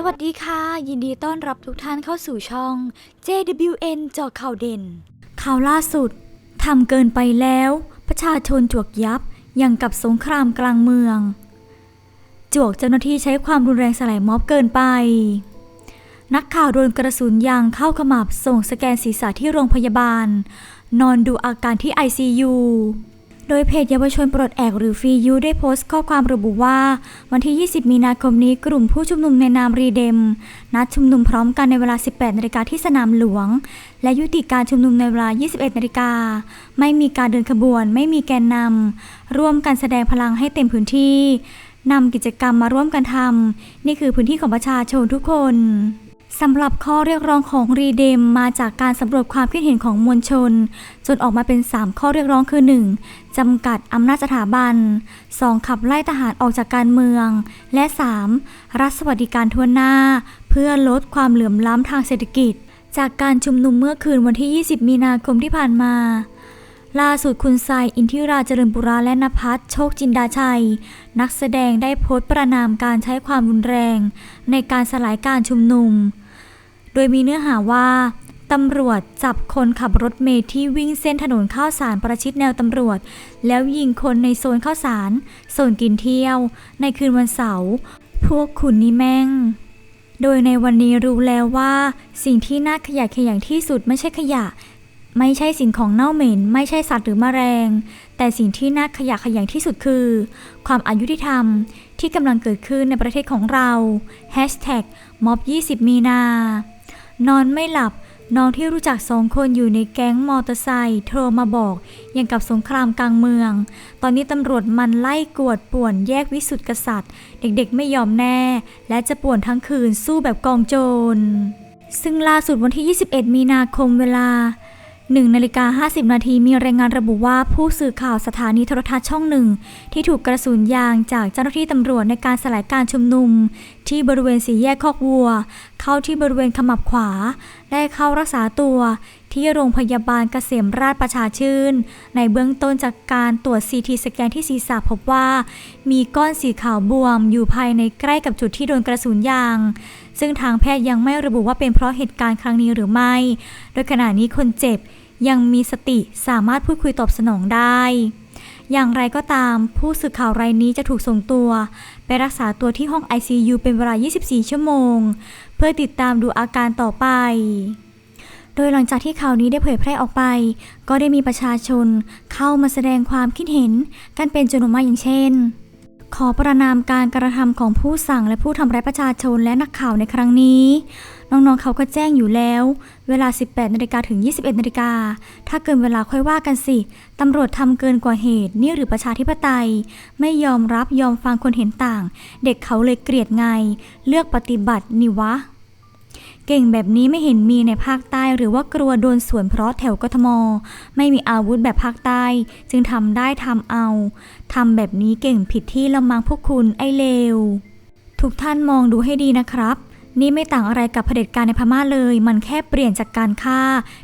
สวัสดีค่ะ ยินดีต้อนรับทุกท่านเข้าสู่ช่อง JWN จาะข่าวเด่น ข่าวล่าสุดทำเกินไปแล้ว ประชาชนจวกยับอย่างกับสงครามกลางเมือง จวกเจ้าหน้าที่ใช้ความรุนแรงสลายม็อบเกินไป นักข่าวโดนกระสุนยางเข้าขมับส่งสแกนศีรษะที่โรงพยาบาล นอนดูอาการที่ ICU โดยเพจเยาวชนปลดแอกหรือฟรียูได้โพสต์ข้อความระบุว่า วันที่ 20 มีนาคมนี้กลุ่มผู้ชุมนุมในนามรีเดม นัดชุมนุมพร้อมกันในเวลา 18 นาฬิกาที่สนามหลวง และยุติการชุมนุมในเวลา 21 นาฬิกา ไม่มีการเดินขบวน ไม่มีแกนนำ ร่วมกันแสดงพลังให้เต็มพื้นที่นำกิจกรรมมาร่วมกันทำนี่คือพื้นที่ของประชาชนทุกคน สำหรับข้อเรียกร้องของรีเดมมาจากการสำรวจความคิดเห็นของมวลชน จนออกมาเป็น 3 ข้อเรียกร้องคือ 1. จำกัดอำนาจสถาบัน 2. ขับไล่ทหารออกจากการเมือง และ 3. รัฐสวัสดิการทั่วหน้า เพื่อลดความเหลื่อมล้ำทางเศรษฐกิจ จากการชุมนุมเมื่อคืนวันที่ 20 มีนาคมที่ผ่านมาล่าสุดคุณทรายอินทิราเจริญปุระและนภัสโชคจินดาชัย นักแสดงได้โพสต์ประนามการใช้ความรุนแรง ในการสลายการชุมนุม โดยมีเนื้อหาว่าตำรวจจับคนขับรถเมล์ที่วิ่งเส้นถนนข้าวสารประชิดแนวตำรวจ แล้วยิงคนในโซนข้าวสารโซนกินเที่ยว ในคืนวันเสาร์พวกคุณนี่แม่ง โดยในวันนี้รู้แล้วว่า สิ่งที่น่าขยะแขยงที่สุดไม่ใช่ขยะ ไม่ใช่สิ่งของเน่าเหม็น ไม่ใช่สัตว์หรือแมลง แต่สิ่งที่น่าขยะแขยงที่สุดคือ ความอายุที่ธรรมที่กำลังเกิดขึ้นในประเทศของเรา Hashtag ม็อบ20 มีนา นอนไม่หลับ น้องที่รู้จักสองคนอยู่ในแก๊งมอเตอร์ไซค์โทรมาบอกอย่างกับสงครามกลางเมือง ตอนนี้ตำรวจมันไล่กวดป่วนแยกวิสุทธิกษัตริย์ เด็กๆไม่ยอมแน่ และจะป่วนทั้งคืนสู้แบบกองโจร ซึ่งล่าสุดวันที่ 21 มีนาคมเวลา 1นาฬิกา50 นาทีมีรายงานระบุว่าผู้สื่อข่าวสถานีโทรทัศน์ช่องหนึ่ง ที่ถูกกระสุนยางจากเจ้าหน้าที่ตำรวจในการสลายการชุมนุม ที่บริเวณสี่แยกคอกวัว เข้าที่บริเวณขมับขวา ได้เข้ารักษาตัว ที่โรงพยาบาลเกษมราชประชาชื่น ในเบื้องต้นจากการตรวจซีทีสแกนที่ศีรษะพบว่า มีก้อนสีขาวบวมอยู่ภายในใกล้กับจุดที่โดนกระสุนยาง ซึ่งทางแพทย์ยังไม่ระบุว่าเป็นเพราะเหตุการณ์ครั้งนี้หรือไม่ โดยขณะนี้คนเจ็บยังมีสติสามารถพูดคุยตอบสนองได้ อย่างไรก็ตาม ผู้สื่อข่าวรายนี้จะถูกส่งตัว ไปรักษาตัวที่ห้อง ICU เป็นเวลา 24 ชั่วโมง เพื่อติดตามดูอาการต่อไปโดยหลังจากที่ข่าวนี้ได้เผยแพร่ออกไป ก็ได้มีประชาชนเข้ามาแสดงความคิดเห็นกันเป็นจำนวนมากอย่างเช่น ขอประนามการกระทำของผู้สั่งและผู้ทำร้ายประชาชนและนักข่าวในครั้งนี้ น้องๆเขาก็แจ้งอยู่แล้ว เวลา 18นาฬิกาถึง 21นาฬิกาถ้าเกินเวลาค่อยว่ากันสิ ตำรวจทำเกินกว่าเหตุ นี่หรือประชาธิปไตย ไม่ยอมรับยอมฟังคนเห็นต่าง เด็กเขาเลยเกลียดไง เลือกปฏิบัตินี่วะ เก่งแบบนี้ไม่เห็นมีในภาคใต้หรือว่ากลัวโดนสวนเพราะแถวกทม ไม่มีอาวุธแบบภาคใต้ จึงทำได้ทำเอาทำแบบนี้เก่งผิดที่ละมังพวกคุณไอเลว ทุกท่านมองดูให้ดีนะครับนี่ไม่ต่างอะไรกับเผด็จการในพม่าเลย มันแค่เปลี่ยนจากการฆ่า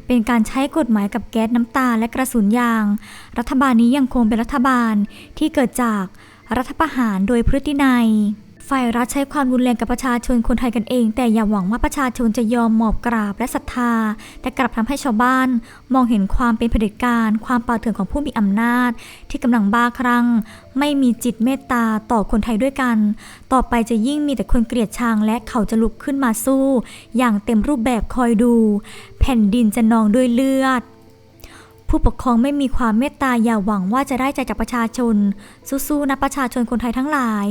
เป็นการใช้กฎหมายกับแก๊สน้ำตาและกระสุนยาง รัฐบาลนี้ยังคงเป็นรัฐบาลที่เกิดจากรัฐประหารโดยพฤตินัย ฝ่ายรัฐใช้ความรุนแรงกับประชาชนคนไทยกันเอง แต่อย่าหวังว่าประชาชนจะยอมหมอบกราบและศรัทธา แต่กลับทำให้ชาวบ้าน มองเห็นความเป็นเผด็จการ ความป่าเถื่อนของผู้มีอำนาจ ที่กำลังบ้าคลั่งไม่มีจิตเมตตาต่อคนไทยด้วยกัน ต่อไปจะยิ่งมีแต่คนเกลียดชังและเขาจะลุกขึ้นมาสู้ อย่างเต็มรูปแบบคอยดู แผ่นดินจะนองด้วยเลือดผู้ปกครองไม่มีความเมตตาอย่าหวังว่าจะได้ใจจากประชาชน สู้ๆนะประชาชนคนไทยทั้งหลาย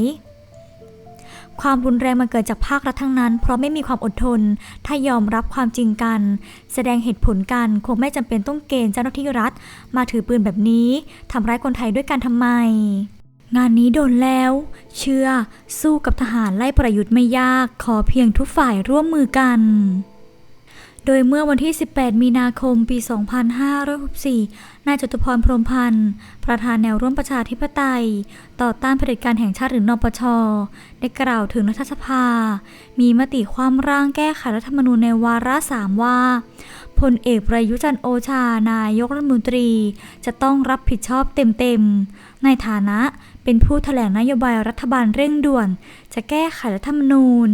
ความรุนแรงมันเกิดจากภาครัฐทั้งนั้น เพราะไม่มีความอดทน ถ้ายอมรับความจริงกัน แสดงเหตุผลกันคงไม่จำเป็นต้องเกณฑ์เจ้าหน้าที่รัฐ มาถือปืนแบบนี้ทำร้ายคนไทยด้วยกันทำไม งานนี้โดนแล้ว เชื่อ สู้กับทหารไล่ประยุทธ์ไม่ยาก ขอเพียงทุกฝ่ายร่วมมือกัน โดยเมื่อวันที่ 18 มีนาคม ปี 2564 นายจตุพรพรหมพันธ์ ประธานแนวร่วมประชาธิปไตย ต่อต้านเผด็จการแห่งชาติหรือนปช ได้กล่าวถึงรัฐสภา มีมติความร่างแก้ไขรัฐธรรมนูญในวาระสามว่าพลเอกประยุจันโอชานายกรัฐมนตรี จะต้องรับผิดชอบเต็มๆ ในฐานะเป็นผู้แถลงนโยบายรัฐบาลเร่งด่วน จะแก้ไขรัฐธรรมนูญ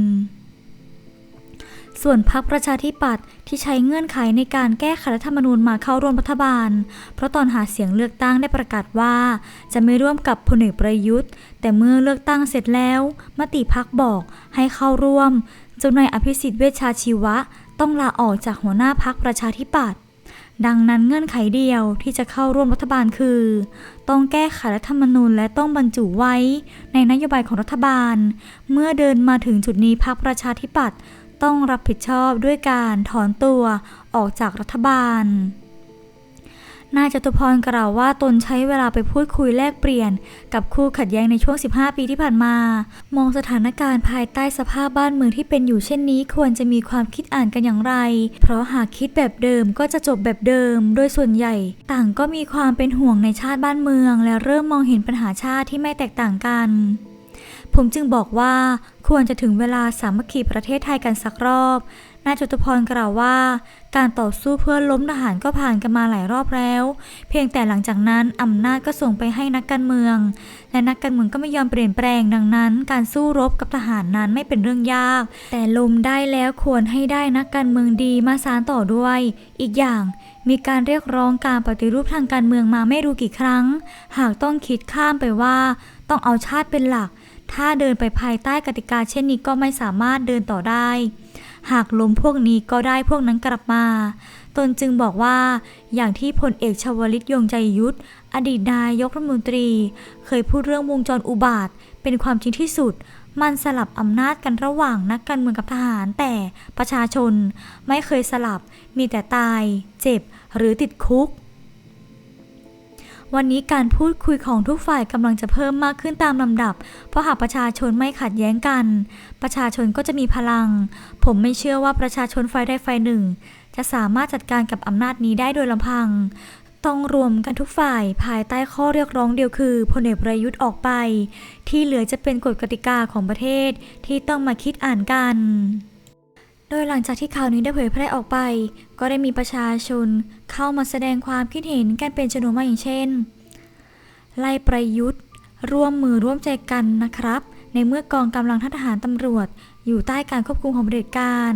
ส่วนพรรคประชาธิปัตย์ที่ใช้เงื่อนไขในการแก้ไขรัฐธรรมนูญมาเข้าร่วมรัฐบาล เพราะตอนหาเสียงเลือกตั้งได้ประกาศว่า จะไม่ร่วมกับพลเอกประยุทธ์ แต่เมื่อเลือกตั้งเสร็จแล้ว มติพักบอกให้เข้าร่วมจนนายอภิสิทธิ์เวชชาชีวะ ต้องลาออกจากหัวหน้าพักประชาธิปัตย์ดังนั้นเงื่อนไขเดียวที่จะเข้าร่วมรัฐบาลคือ ต้องแก้ไขรัฐธรรมนูญและต้องบรรจุไว้ในนโยบายของรัฐบาล เมื่อเดินมาถึงจุดนี้พักประชาธิปัตย์ ต้องรับผิดชอบด้วยการถอนตัวออกจากรัฐบาล นายจตุพรกล่าวว่าตนใช้เวลาไปพูดคุยแลกเปลี่ยน กับคู่ขัดแย้งในช่วง 15 ปีที่ผ่านมา มองสถานการณ์ภายใต้สภาพบ้านเมืองที่เป็นอยู่เช่นนี้ควรจะมีความคิดอ่านกันอย่างไร เพราะหากคิดแบบเดิมก็จะจบแบบเดิม โดยส่วนใหญ่ ต่างก็มีความเป็นห่วงในชาติบ้านเมือง และเริ่มมองเห็นปัญหาชาติที่ไม่แตกต่างกัน ผมจึงบอกว่าควรจะถึงเวลาสามัคคีประเทศไทยกันสักรอบนายจตุพรกล่าวว่า การต่อสู้เพื่อล้มทหารก็ผ่านกันมาหลายรอบแล้ว เพียงแต่หลังจากนั้นอำนาจก็ส่งไปให้นักการเมือง และนักการเมืองก็ไม่ยอมเปลี่ยนแปลงดังนั้น การสู้รบกับทหารนั้นไม่เป็นเรื่องยาก แต่ลมได้แล้วควรให้ได้นักการเมืองดีมาสานต่อด้วย อีกอย่างมีการเรียกร้องการปฏิรูปทางการเมืองมาไม่รู้กี่ครั้ง หากต้องคิดข้ามไปว่า ต้องเอาชาติเป็นหลัก ถ้าเดินไปภายใต้กติกาเช่นนี้ก็ไม่สามารถเดินต่อได้ หากล้มพวกนี้ก็ได้พวกนั้นกลับมา ตนจึงบอกว่าอย่างที่พลเอกชวลิตยงใจยุทธอดีตนายกรัฐมนตรี เคยพูดเรื่องวงจรอุบาท เป็นความจริงที่สุด มันสลับอำนาจกันระหว่างนักการเมืองกับทหารแต่ประชาชน ไม่เคยสลับมีแต่ตาย เจ็บหรือติดคุก วันนี้การพูดคุยของทุกฝ่ายกำลังจะเพิ่มมากขึ้นตามลำดับ เพราะหากประชาชนไม่ขัดแย้งกัน ประชาชนก็จะมีพลัง ผมไม่เชื่อว่าประชาชนฝ่ายใดฝ่ายหนึ่ง จะสามารถจัดการกับอำนาจนี้ได้โดยลำพัง ต้องรวมกันทุกฝ่ายภายใต้ข้อเรียกร้องเดียวคือพลเอกประยุทธ์ออกไป ที่เหลือจะเป็นกฎกติกาของประเทศที่ต้องมาคิดอ่านกัน โดยหลังจากที่ข่าวนี้ได้เผยแพร่ออกไป ก็ได้มีประชาชนเข้ามาแสดงความคิดเห็นกันเป็นจำนวนมากอย่างเช่น ไล่ประยุทธ์ ร่วมมือร่วมใจกันนะครับ ในเมื่อกองกำลังทหารตำรวจ อยู่ใต้การควบคุมของเผด็จการ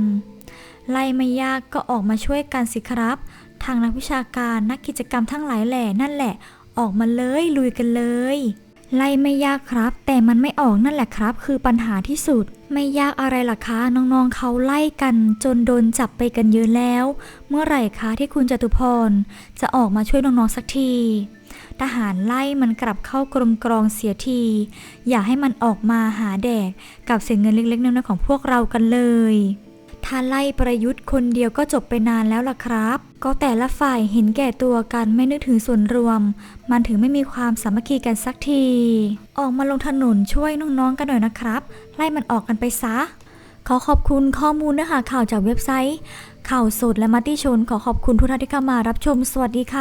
ไล่ไม่ยากก็ออกมาช่วยกันสิครับ ทางนักวิชาการนักกิจกรรมทั้งหลายแหล่นั่นแหละ ออกมาเลยลุยกันเลย ไล่ไม่ยากครับ แต่มันไม่ออกนั่นแหละครับ คือปัญหาที่สุด ไม่ยากอะไรล่ะคะน้องๆเขาไล่กันจนโดนจับไปกันเยอะแล้ว เมื่อไหร่คะที่คุณจตุพร จะออกมาช่วยน้องๆสักที ทหารไล่มันกลับเข้ากรมกรองเสียที อย่าให้มันออกมาหาแดกกับเสียเงินเล็กๆน้อยๆของพวกเรากันเลย ถ้าไล่ประยุทธ์คนเดียวก็จบไปนานแล้วล่ะครับ ก็แต่ละฝ่ายเห็นแก่ตัวกันไม่นึกถึงส่วนรวม มันถึงไม่มีความสามัคคีกันสักที ออกมาลงถนนช่วยน้องๆกันหน่อยนะครับ ไล่มันออกกันไปซะ ขอขอบคุณข้อมูลเนื้อหาข่าวจากเว็บไซต์ ข่าวสดและมัติชนขอขอบคุณทุกท่านที่เข้ามารับชมสวัสดีค่ะ